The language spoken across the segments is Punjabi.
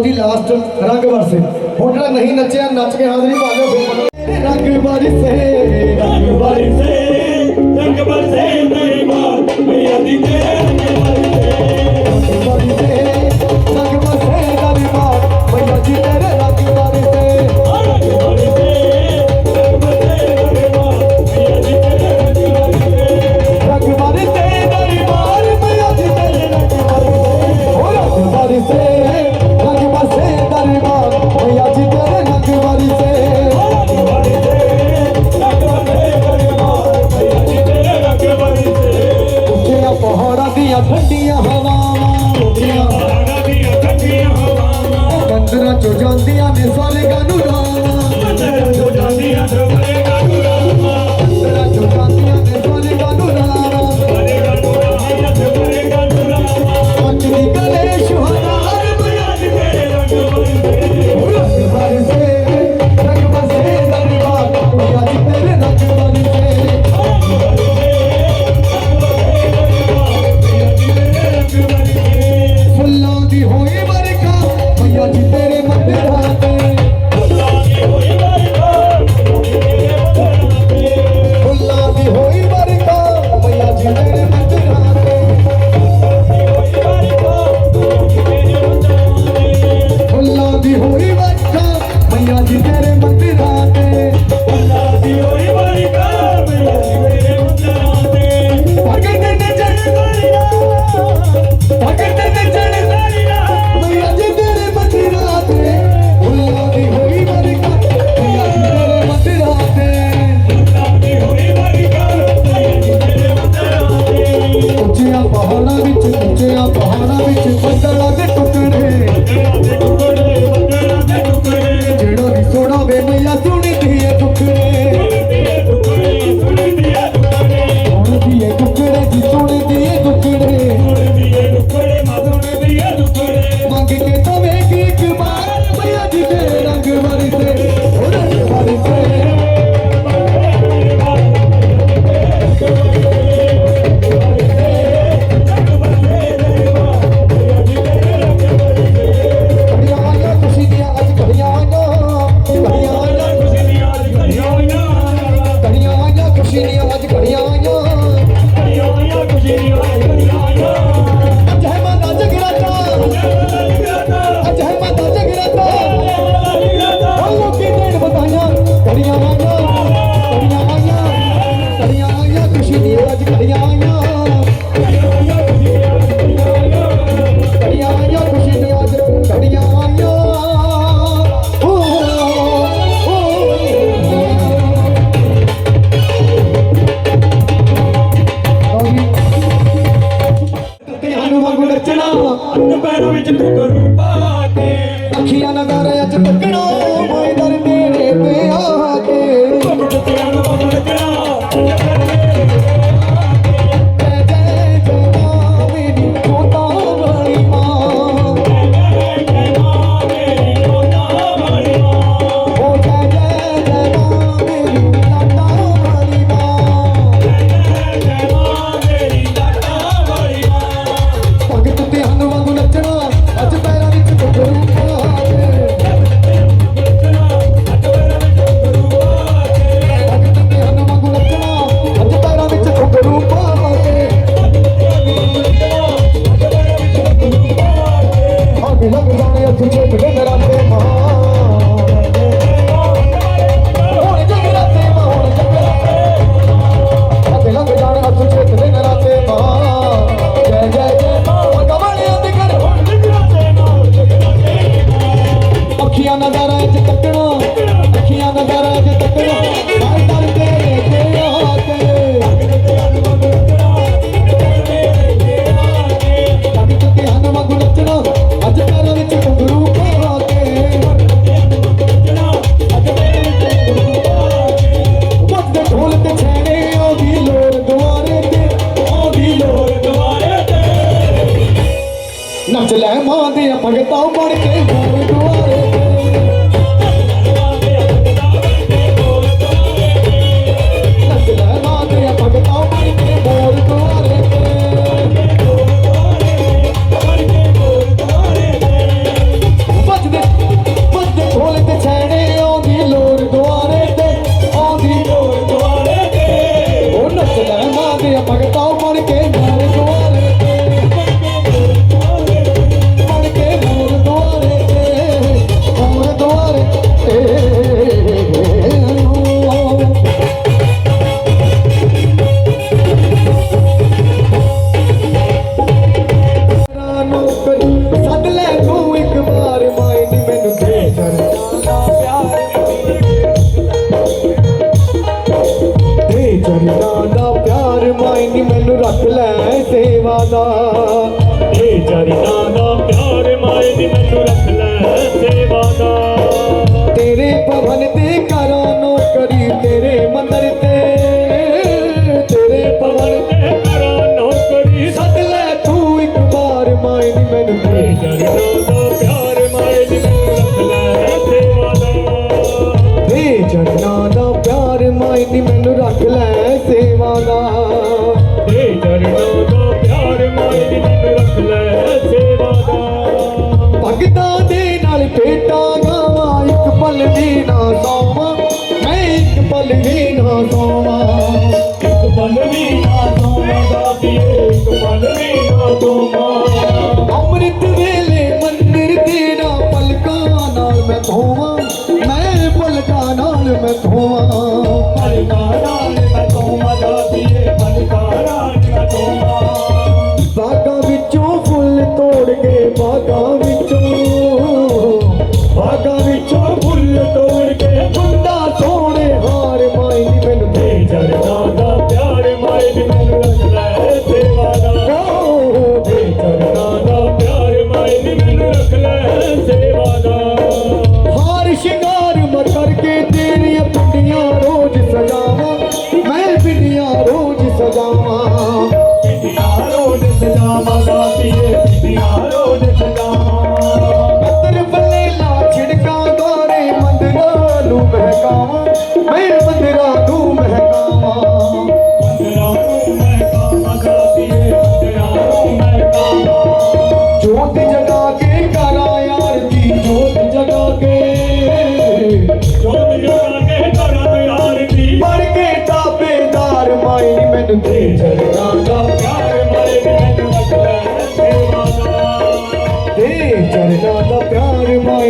ਸਾਲ ਦੀ ਲਾਸਟ ਰੰਗ ਵਰਸੇ। ਹੁਣ ਜਿਹੜਾ ਨਹੀਂ ਨੱਚਿਆ, ਨੱਚ ਕੇ ਹਾਜ਼ਰੀ ਪਾ ਲਿਓ ਰੰਗ ਵਰਸੇ ਰੰਗ ਵਰਸੇ ਰੰਗ ਵਰਸੇ ਨਹੀਂ ਮਾਰ ਮੈਂ ਅਦੀ ਤੇ ਵਰਸੇ ਠੰਡੀਆਂ ਹਵਾਵਾਂ ਠੰਡੀਆਂ ਬੰਦਰਾਂ ਚੋਂ ਜਾਂਦੀਆਂ ਨੇ ਸਾਰੇ ਹੱਥ ਪੈਰ ਵਿੱਚ ਘੁੰਗਰੂ ਪਾ ਕੇ। ਅੱਖੀਆਂ ਨਾਲ ਅੱਜ ਤੱਕਣਾ ਅੱਖੀਆਂ ਨਜ਼ਾਰਾ ਚ ਤੱਕਣਾ ਅੱਖੀਆਂ ਨਜ਼ਾਰਾ ਚ ਤੱਕਣਾ ਮਾਰ ਡਰ ਕੇ ਵਾਂਗੂ ਨੱਚਣਾ, ਅੱਜ ਪੈਰਾਂ ਵਿੱਚ ਨੱਚ ਲੈ ਮਾਂ ਦੇ ਭਗਤਾਂ ਬਣ ਕੇ ਲੋਰ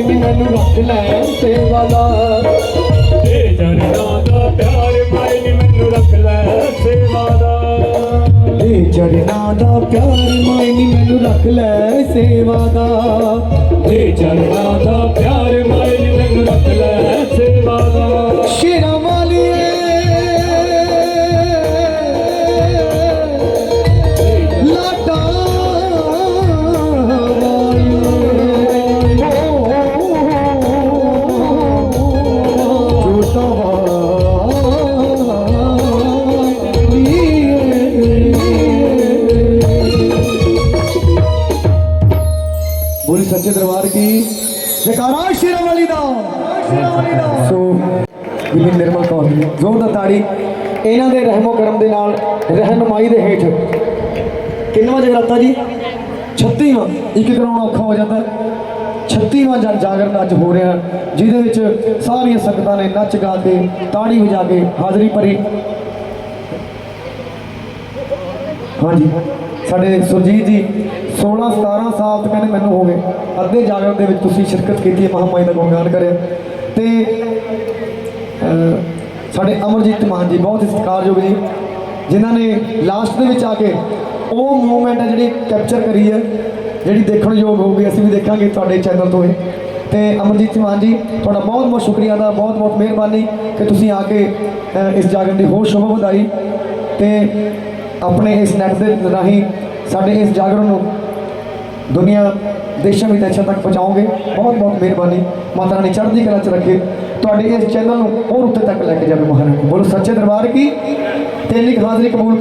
ਮਾਈ ਨੀ ਮੈਨੂੰ ਰੱਖ ਲੈ ਸੇਵਾ ਦਾ ਤੇ ਚਰਨਾਂ ਦਾ ਪਿਆਰ ਮਾਏ ਨੀ ਮੈਨੂੰ ਰੱਖ ਲੈ ਸੇਵਾ ਦਾ ਦੇ ਚਰਨਾਂ ਦਾ ਪਿਆਰ ਮਾਈ ਨੀ ਮੈਨੂੰ ਰੱਖ ਲੈ ਸੇਵਾ ਦਾ ਤੇ ਚਰਨਾਂ ਦਾ ਪਿਆਰ ਮਾਏ ਨੀ ਬੀਬੀ ਨਿਰਮਲ ਕੌਰ ਜੀ ਜ਼ੋਰਦਾਰ ਤਾੜੀ ਇਹਨਾਂ ਦੇ ਰਹਿਮੋ ਕਰਮ ਦੇ ਨਾਲ, ਰਹਿਨਮਾਈ ਦੇ ਹੇਠ। ਕਿੰਨਵਾਂ ਜਗਰਾਤਾ ਜੀ? 36ਵਾਂ ਇੱਕ ਕਰਾਉਣਾ ਔਖਾ ਹੋ ਜਾਂਦਾ। 36ਵਾਂ ਜਨ ਜਾਗਰਣ ਅੱਜ ਹੋ ਰਿਹਾ। ਜਿਹਦੇ ਵਿੱਚ ਸਾਰੀਆਂ ਸੰਗਤਾਂ ਨੇ ਨੱਚ ਗਾ ਕੇ, ਤਾੜੀ ਵਜਾ ਕੇ ਹਾਜ਼ਰੀ ਭਰੀ। ਹਾਂਜੀ। ਸਾਡੇ ਸੁਰਜੀਤ ਜੀ 16 17 ਸਾਲ ਤੋਂ ਕਹਿੰਦੇ ਮੈਨੂੰ ਹੋ ਗਏ। ਅੱਧੇ ਜਾਗਰਣ ਦੇ ਵਿੱਚ ਤੁਸੀਂ ਸ਼ਿਰਕਤ ਕੀਤੀ ਹੈ ਮਹਾਮਾਈ ਦਾ ਗੁਣਗਾਨ ਕਰਿਆ। ਤੇ ਸਾਡੇ ਅਮਰਜੀਤ ਮਾਨ ਜੀ ਬਹੁਤ ਹੀ ਸਤਿਕਾਰਯੋਗ ਜੀ, ਜਿਨ੍ਹਾਂ ਨੇ ਲਾਸਟ ਦੇ ਵਿੱਚ ਆ ਕੇ ਉਹ ਮੂਵਮੈਂਟ ਹੈ ਜਿਹੜੀ ਕੈਪਚਰ ਕਰੀ ਹੈ, ਜਿਹੜੀ ਦੇਖਣ ਯੋਗ ਹੋਊਗੀ, ਅਸੀਂ ਵੀ ਦੇਖਾਂਗੇ ਤੁਹਾਡੇ ਚੈਨਲ ਤੋਂ ਇਹ। ਤੇ ਅਮਰਜੀਤ ਮਾਨ ਜੀ, ਤੁਹਾਡਾ ਬਹੁਤ ਬਹੁਤ ਸ਼ੁਕਰੀਆ ਦਾ, ਬਹੁਤ ਬਹੁਤ ਮਿਹਰਬਾਨੀ ਕਿ ਤੁਸੀਂ ਆ ਕੇ ਇਸ ਜਾਗਰਣ ਦੀ ਹੋਰ ਸ਼ੋਭਾ ਵਧਾਈ ਤੇ ਆਪਣੇ ਇਸ ਨੈਟ ਦੇ ਰਾਹੀਂ ਸਾਡੇ ਇਸ ਜਾਗਰਣ ਨੂੰ ਦੁਨੀਆ ਦੇਸ਼ਾਂ ਵਿਦੇਸ਼ਾਂ ਤੱਕ ਪਹੁੰਚਾਓਗੇ। ਬਹੁਤ ਬਹੁਤ ਮਿਹਰਬਾਨੀ। ਮਾਤਾ ਰਾਣੀ, ਚੜ੍ਹਦੀ ਕਲਾ ਚ ਰੱਖੇ। ਤੁਹਾਡੇ ਇਸ ਚੈਨਲ ਨੂੰ ਹੋਰ ਉੱਤੇ ਤੱਕ ਲੈ ਕੇ ਜਾਵੇ ਮਹਾਰਾਣੀ ਬੋਲੋ, ਸੱਚੇ ਦਰਬਾਰ ਕੀ? ਤੇ ਇੰਨੀ ਹਾਜ਼ਰੀ ਕਬੂਲ